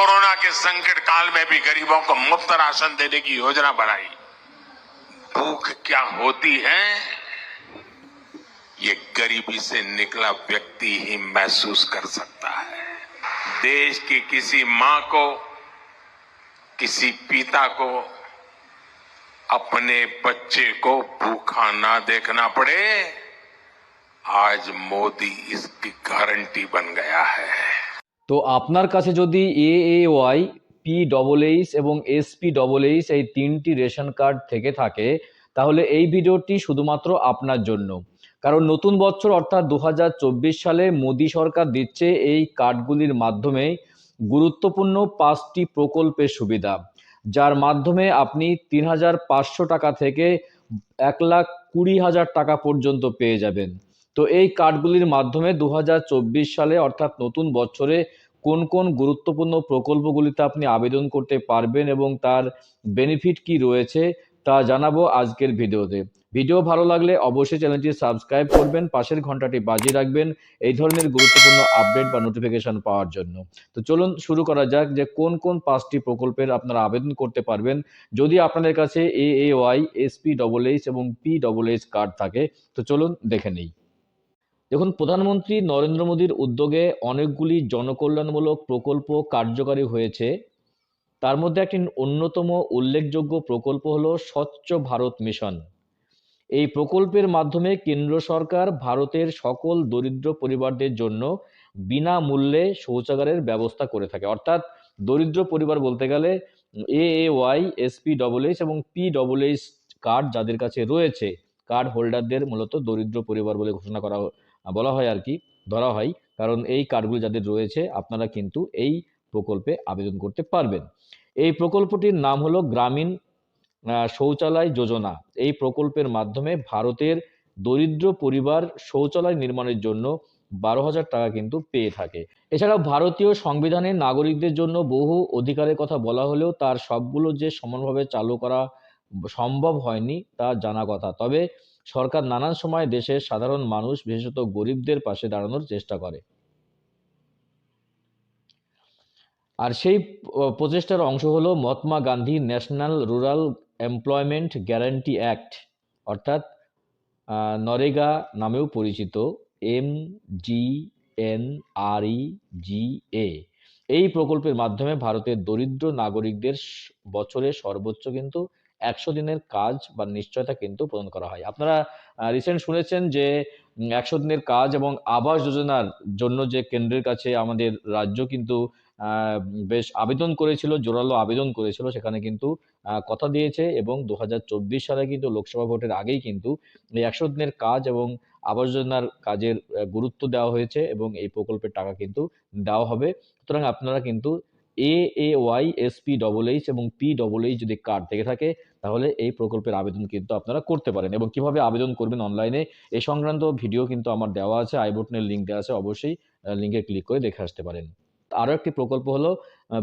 Corona के संकट काल में भी गरीबों को मुफ़्त राशन देने की योजना बनाई। भूख क्या होती है? ये गरीबी से निकला व्यक्ति ही महसूस कर सकता है। देश की किसी माँ को, किसी पिता को, अपने बच्चे को भूखा ना देखना पड़े। आज मोदी इसकी गारंटी बन गया है। তো আপনার কাছে যদি A A Y P double H এবং এসপি ডবল এইচ এই তিনটি রেশন কার্ড থেকে থাকে, তাহলে এই ভিডিওটি শুধুমাত্র আপনার জন্য। কারণ নতুন বছর অর্থাৎ দু হাজার চব্বিশ সালে মোদী সরকার দিচ্ছে এই কার্ডগুলির মাধ্যমে গুরুত্বপূর্ণ পাঁচটি প্রকল্পের সুবিধা। যার মাধ্যমে আপনি তিন হাজার পাঁচশো টাকা থেকে এক লাখ কুড়ি হাজার টাকা পর্যন্ত পেয়ে যাবেন। তো এই কার্ডগুলির মাধ্যমে দু হাজার চব্বিশ সালে অর্থাৎ নতুন বছরে কোন কোন গুরুত্বপূর্ণ প্রকল্পগুলিতে আপনি আবেদন করতে পারবেন এবং তার বেনিফিট কি রয়েছে তা জানাব আজকের ভিডিওতে। ভিডিও ভালো লাগলে অবশ্যই চ্যানেলটি সাবস্ক্রাইব করবেন, পাশের ঘন্টাটি বাজিয়ে রাখবেন এই ধরনের গুরুত্বপূর্ণ আপডেট বা নোটিফিকেশন পাওয়ার জন্য। তো চলুন শুরু করা যাক যে কোন কোন পাঁচটি প্রকল্পের আপনারা আবেদন করতে পারবেন। যদি আপনাদের কাছে A A Y SP double H এবং পি ডবল এইচ কার্ড থাকে, তো চলুন দেখে নেই। দেখুন, প্রধানমন্ত্রী নরেন্দ্র মোদীর উদ্যোগে অনেকগুলি জনকল্যাণমূলক প্রকল্প কার্যকারী হয়েছে। তার মধ্যে একটি অন্যতম উল্লেখযোগ্য প্রকল্প হল স্বচ্ছ ভারত মিশন। এই প্রকল্পের মাধ্যমে কেন্দ্র সরকার ভারতের সকল দরিদ্র পরিবারদের জন্য বিনামূল্যে শৌচাগারের ব্যবস্থা করে থাকে। অর্থাৎ দরিদ্র পরিবার বলতে গেলে A A Y SP double H এবং পি ডবল এইচ কার্ড যাদের কাছে রয়েছে, কার্ড হোল্ডারদের মূলত দরিদ্র পরিবার বলে ঘোষণা করা বলা হয় আর কি ধরা হয়। কারণ এই কার্ডগুলি যাদের রয়েছে, আপনারা কিন্তু এই প্রকল্পে আবেদন করতে পারবেন। এই প্রকল্পটির নাম হলো গ্রামীণ শৌচালয় যোজনা। এই প্রকল্পের মাধ্যমে ভারতের দরিদ্র পরিবার শৌচালয় নির্মাণের জন্য বারো হাজার টাকা কিন্তু পেয়ে থাকে। এছাড়াও ভারতীয় সংবিধানে নাগরিকদের জন্য বহু অধিকারের কথা বলা হলেও তার সবগুলো যে সমানভাবে চালু করা সম্ভব হয়নি তা জানা কথা। তবে সরকার নানান সময় দেশের সাধারণ মানুষ, বিশেষত গরিবদের পাশে দাঁড়ানোর চেষ্টা করে। আর সেই প্রচেষ্টার অংশ হলো Mahatma Gandhi national rural employment guarantee act, অর্থাৎ নরেগা নামেও পরিচিত, এম জি এন আর ই জি এ। এই প্রকল্পের মাধ্যমে ভারতের দরিদ্র নাগরিকদের বছরে সর্বোচ্চ কিন্তু একশো দিনের কাজ বা নিশ্চয়তা কিন্তু প্রদান করা হয়। আপনারা রিসেন্ট শুনেছেন যে একশো দিনের কাজ এবং আবাস যোজনার জন্য যে কেন্দ্রের কাছে আমাদের রাজ্য কিন্তু বেশ আবেদন করেছিল, জোরালো আবেদন করেছিল, সেখানে কিন্তু কথা দিয়েছে এবং দু হাজার চব্বিশ সালে কিন্তু লোকসভা ভোটের আগেই কিন্তু এই একশো দিনের কাজ এবং আবাস যোজনার কাজের গুরুত্ব দেওয়া হয়েছে এবং এই প্রকল্পের টাকা কিন্তু দেওয়া হবে। সুতরাং আপনারা কিন্তু A A Y S P double H এবং পি ডবল এইচ যদি কার্ড থেকে থাকে, তাহলে এই প্রকল্পের আবেদন কিন্তু আপনারা করতে পারেন এবং কীভাবে আবেদন করবেন অনলাইনে এই সংক্রান্ত ভিডিও কিন্তু আমার দেওয়া আছে আই বটনের লিঙ্ক দেওয়া আছে, অবশ্যই লিঙ্কে ক্লিক করে দেখে আসতে পারেন। আরও একটি প্রকল্প হলো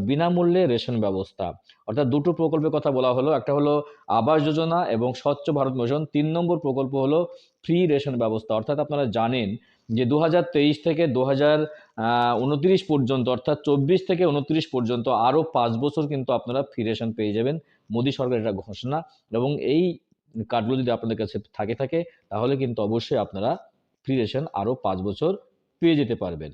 বিনামূল্যে রেশন ব্যবস্থা। অর্থাৎ দুটো প্রকল্পের কথা বলা হলো, একটা হলো আবাস যোজনা এবং স্বচ্ছ ভারত মিশন। তিন নম্বর প্রকল্প হলো ফ্রি রেশন ব্যবস্থা। অর্থাৎ আপনারা জানেন যে দু হাজার তেইশ থেকে দু উনত্রিশ পর্যন্ত, অর্থাৎ চব্বিশ থেকে উনত্রিশ পর্যন্ত আরও পাঁচ বছর কিন্তু আপনারা ফ্রি রেশন পেয়ে যাবেন মোদী সরকার এটা ঘোষণা। এবং এই কার্ডগুলো যদি আপনাদের কাছে থাকে থাকে, তাহলে কিন্তু অবশ্যই আপনারা ফ্রি রেশন আরও পাঁচ বছর পেয়ে যেতে পারবেন।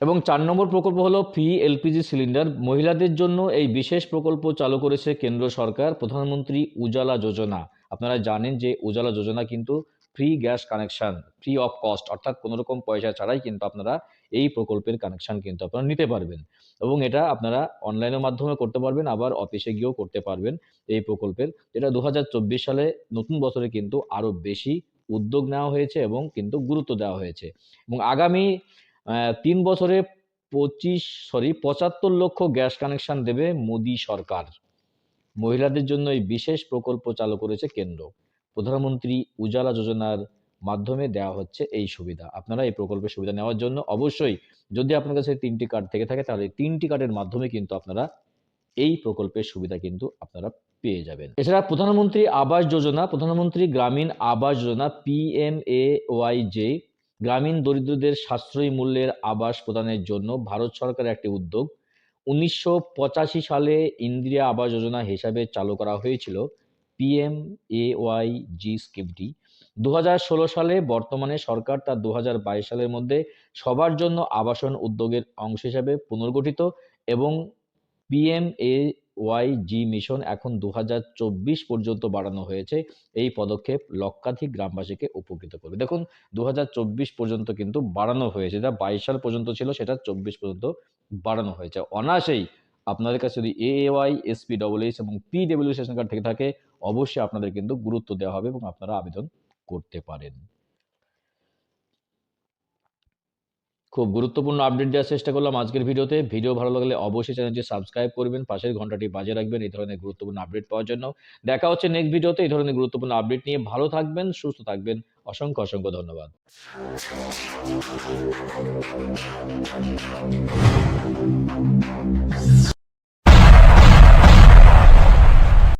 এবং চার নম্বর প্রকল্প হলো ফ্রি এলপিজি সিলিন্ডার মহিলাদের জন্য এই বিশেষ প্রকল্প চালু করেছে কেন্দ্র সরকার প্রধানমন্ত্রী উজালা যোজনা। আপনারা জানেন যে উজালা যোজনা কিন্তু free gas connection free of cost অর্থাৎ কোনো রকম পয়সা ছাড়াই কিন্তু আপনারা এই প্রকল্পের কানেকশন কিন্তু আপনারা নিতে পারবেন। এবং এটা আপনারা অনলাইনের মাধ্যমে করতে পারবেন, আবার অফিসে গিয়েও করতে পারবেন এই প্রকল্পের, যেটা দু হাজার চব্বিশ সালে নতুন বছরে কিন্তু আরও বেশি উদ্যোগ নেওয়া হয়েছে এবং কিন্তু গুরুত্ব দেওয়া হয়েছে। এবং আগামী তিন বছরে পঁচিশ সরি পঁচাত্তর লক্ষ গ্যাস কানেকশন দেবে মোদী সরকার। মহিলাদের জন্য এই বিশেষ প্রকল্প চালু করেছে কেন্দ্র। প্রধানমন্ত্রী উজালা যোজনার মাধ্যমে দেওয়া হচ্ছে এই সুবিধা। আপনারা এই প্রকল্পের সুবিধা নেওয়ার জন্য অবশ্যই যদি আপনার কাছে তিনটি কার্ড থেকে থাকে, তাহলে তিনটি কার্ডের মাধ্যমে কিন্তু আপনারা এই প্রকল্পের সুবিধা কিন্তু আপনারা পেয়ে যাবেন। এছাড়া প্রধানমন্ত্রী আবাস Yojana, Pradhan Mantri Gramin Awas Yojana P M A Y G গ্রামীণ দরিদ্রদের সাশ্রয়ী মূল্যের আবাস প্রদানের জন্য ভারত সরকারের একটি উদ্যোগ। উনিশশো পঁচাশি সালে ইন্দিরা আবাস যোজনা হিসাবে চালু করা হয়েছিল। পিএম এ ওয়াই জি স্কিমটি দু হাজার ষোলো সালে বর্তমানে সরকার তার দু হাজার বাইশ সালের মধ্যে সবার জন্য আবাসন উদ্যোগের অংশ হিসাবে পুনর্গঠিত এবং PM A Y G mission এখন দু হাজার চব্বিশ পর্যন্ত বাড়ানো হয়েছে। এই পদক্ষেপ লক্ষাধিক গ্রামবাসীকে উপকৃত করবে। দেখুন দু হাজার চব্বিশ পর্যন্ত কিন্তু বাড়ানো হয়েছে। যা বাইশ সাল পর্যন্ত ছিল, সেটা চব্বিশ পর্যন্ত বাড়ানো হয়েছে। অনায়াসেই আপনাদের কাছে যদি A Y SP double H এবং পি ডব্লিউ সেশন কার্ড থেকে থাকে অবশ্যই আপনাদের কিন্তু গুরুত্ব দেওয়া হবে এবং আপনারা আবেদন করতে পারেন। খুব গুরুত্বপূর্ণ আপডেট দেওয়ার চেষ্টা করলাম আজকের ভিডিওতে। ভিডিও ভালো লাগলে অবশ্যই চ্যানেলটি সাবস্ক্রাইব করবেন, পাশের ঘন্টাটি বাজে রাখবেন এই ধরনের গুরুত্বপূর্ণ আপডেট পাওয়ার জন্য। দেখা হচ্ছে নেক্সট ভিডিওতে এই ধরনের গুরুত্বপূর্ণ আপডেট নিয়ে। ভালো থাকবেন, সুস্থ থাকবেন। অসংখ্য অসংখ্য ধন্যবাদ।